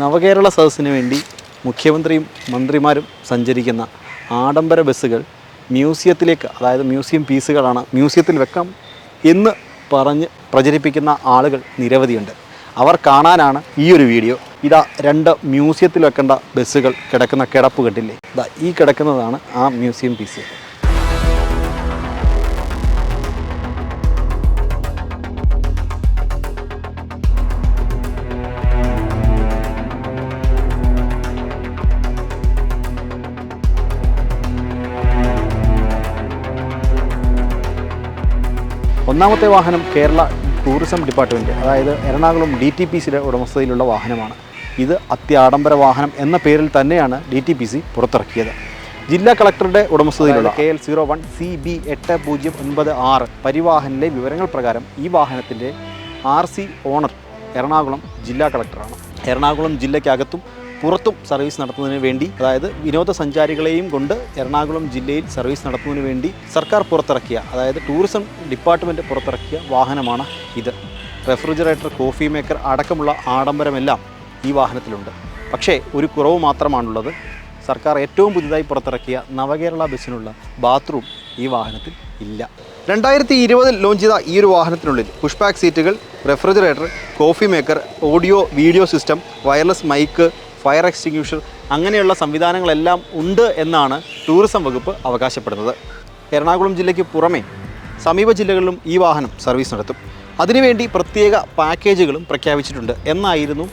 നവകേരള സദസ്സിന് വേണ്ടി മുഖ്യമന്ത്രിയും മന്ത്രിമാരും സഞ്ചരിക്കുന്ന ആഡംബര ബസ്സുകൾ മ്യൂസിയത്തിലേക്ക് അതായത് മ്യൂസിയം പീസുകളാണ് മ്യൂസിയത്തിൽ വെക്കാം എന്ന് പറഞ്ഞ് പ്രചരിപ്പിക്കുന്ന ആളുകൾ നിരവധിയുണ്ട്. അവർ കാണാനാണ് ഈ ഒരു വീഡിയോ. ഇതാ രണ്ട് മ്യൂസിയത്തിൽ വെക്കേണ്ട ബസ്സുകൾ കിടക്കുന്ന കിടപ്പ് കെട്ടില്ലേ? ഇതാ ഈ കിടക്കുന്നതാണ് ആ മ്യൂസിയം പീസ്. ഒന്നാമത്തെ വാഹനം കേരള ടൂറിസം ഡിപ്പാർട്ട്മെന്റ് അതായത് എറണാകുളം ഡി ടി പി സിയുടെ ഉടമസ്ഥതയിലുള്ള വാഹനമാണ്. ഇത് അത്യാഡംബര വാഹനം എന്ന പേരിൽ തന്നെയാണ് ഡി ടി പി സി പുറത്തിറക്കിയത്. ജില്ലാ കളക്ടറുടെ ഉടമസ്ഥതയിലുള്ള K L zero one C B എട്ട് പൂജ്യം ഒൻപത് ആറ് പരിവാഹനിലെ വിവരങ്ങൾ പ്രകാരം ഈ വാഹനത്തിന്റെ ആർ സി ഓണർ എറണാകുളം ജില്ലാ കളക്ടറാണ്. എറണാകുളം ജില്ലയ്ക്കകത്തും പുറത്തും സർവീസ് നടത്തുന്നതിന് വേണ്ടി അതായത് വിനോദസഞ്ചാരികളെയും കൊണ്ട് എറണാകുളം ജില്ലയിൽ സർവീസ് നടത്തുന്നതിന് വേണ്ടി സർക്കാർ പുറത്തിറക്കിയ അതായത് ടൂറിസം ഡിപ്പാർട്ട്മെന്റ് പുറത്തിറക്കിയ വാഹനമാണ് ഇത്. റെഫ്രിജറേറ്റർ കോഫി മേക്കർ അടക്കമുള്ള ആഡംബരമെല്ലാം ഈ വാഹനത്തിലുണ്ട്. പക്ഷേ ഒരു കുറവ് മാത്രമാണുള്ളത്. സർക്കാർ ഏറ്റവും പുതിയതായി പുറത്തിറക്കിയ നവകേരള ബസ്സിനുള്ള ബാത്റൂം ഈ വാഹനത്തിൽ ഇല്ല. രണ്ടായിരത്തി ഇരുപതിൽ ലോഞ്ച് ചെയ്ത ഈ ഒരു വാഹനത്തിനുള്ളിൽ പുഷ്പാക് സീറ്റുകൾ refrigerator coffee maker audio video system wireless mic fire extinguisher അങ്ങനെയുള്ള സംവിധാനങ്ങളെല്ലാം ഉണ്ട് എന്നാണ് ടൂറിസം വകുപ്പ് അവകാശപ്പെടുന്നത്. എറണാകുളം ജില്ലയ്ക്ക് പുറമെ സമീപ ജില്ലകളിലും ഈ വാഹനം സർവീസ് നടത്തും. അതിനുവേണ്ടി പ്രത്യേക പാക്കേജുകളും പ്രഖ്യാപിച്ചിട്ടുണ്ട് എന്നായിരുന്നു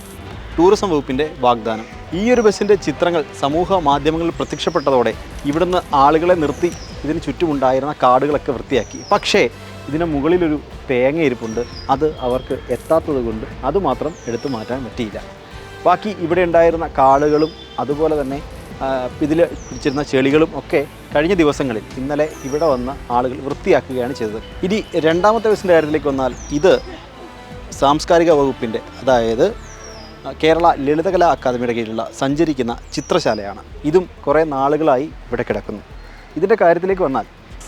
ടൂറിസം വകുപ്പിന്റെ വാഗ്ദാനം. ഈ ഒരു ബസ്സിന്റെ ചിത്രങ്ങൾ സമൂഹ മാധ്യമങ്ങളിൽ പ്രത്യക്ഷപ്പെട്ടതോടെ ഇവിടുന്ന് ആളുകളെ നിർത്തി ഇതിന് ചുറ്റുമുണ്ടായിരുന്ന കാടുകളൊക്കെ വൃത്തിയാക്കി. പക്ഷേ ഇതിന് മുകളിലൊരു തേങ്ങ ഇരിപ്പുണ്ട്. അത് അവർക്ക് എത്താത്തത് കൊണ്ട് അതുമാത്രം എടുത്തു മാറ്റാൻ പറ്റിയില്ല. ബാക്കി ഇവിടെ ഉണ്ടായിരുന്ന കാളുകളും അതുപോലെ തന്നെ ഇതിൽ പിടിച്ചിരുന്ന ചെളികളും ഒക്കെ കഴിഞ്ഞ ദിവസങ്ങളിൽ ഇന്നലെ ഇവിടെ വന്ന ആളുകൾ വൃത്തിയാക്കുകയാണ് ചെയ്തത്. ഇനി രണ്ടാമത്തെ ബസ്സിന്റെ കാര്യത്തിലേക്ക് വന്നാൽ ഇത് സാംസ്കാരിക വകുപ്പിന്റെ അതായത് കേരള ലളിതകലാ അക്കാദമിയുടെ കീഴിലുള്ള സഞ്ചരിക്കുന്ന ചിത്രശാലയാണ്. ഇതും കുറേ നാളുകളായി ഇവിടെ കിടക്കുന്നു. ഇതിന്റെ കാര്യത്തിലേക്ക് വന്നാൽ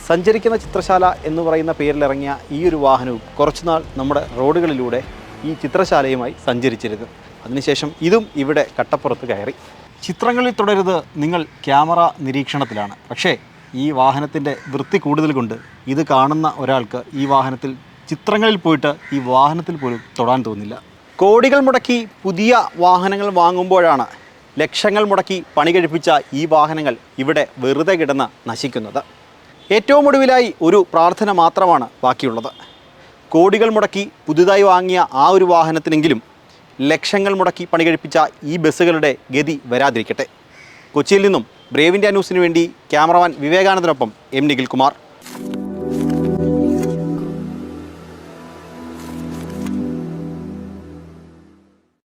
സഞ്ചരിക്കുന്ന ചിത്രശാല എന്ന് പറയുന്ന പേരിലിറങ്ങിയ ഈ ഒരു വാഹനവും കുറച്ചുനാൾ നമ്മുടെ റോഡുകളിലൂടെ ഈ ചിത്രശാലയുമായി സഞ്ചരിച്ചിരുന്നു. അതിനുശേഷം ഇതും ഇവിടെ കട്ടപ്പുറത്ത് കയറി. ചിത്രങ്ങളിൽ തുടരുത് നിങ്ങൾ ക്യാമറ നിരീക്ഷണത്തിലാണ്. പക്ഷേ ഈ വാഹനത്തിന്റെ വൃത്തി കൂടുതൽ കൊണ്ട് ഇത് കാണുന്ന ഒരാൾക്ക് ഈ വാഹനത്തിൽ ചിത്രങ്ങളിൽ പോയിട്ട് ഈ വാഹനത്തിൽ പോലും തൊടാൻ തോന്നില്ല. കോടികൾ മുടക്കി പുതിയ വാഹനങ്ങൾ വാങ്ങുമ്പോഴാണ് ലക്ഷങ്ങൾ മുടക്കി പണി കഴിപ്പിച്ച ഈ വാഹനങ്ങൾ ഇവിടെ വെറുതെ കിടന്ന് നശിക്കുന്നത്. ഏറ്റവും ഒടുവിലായി ഒരു പ്രാർത്ഥന മാത്രമാണ് ബാക്കിയുള്ളത്. കോടികൾ മുടക്കി പുതുതായി വാങ്ങിയ ആ ഒരു വാഹനത്തിനെങ്കിലും ലക്ഷങ്ങൾ മുടക്കി പണി കഴിപ്പിച്ച ഈ ബസ്സുകളുടെ ഗതി വരാതിരിക്കട്ടെ. കൊച്ചിയിൽ നിന്നും ബ്രേവ് ന്യൂസിനു വേണ്ടി ക്യാമറമാൻ വിവേകാനന്ദനൊപ്പം എം നിഖിൽ കുമാർ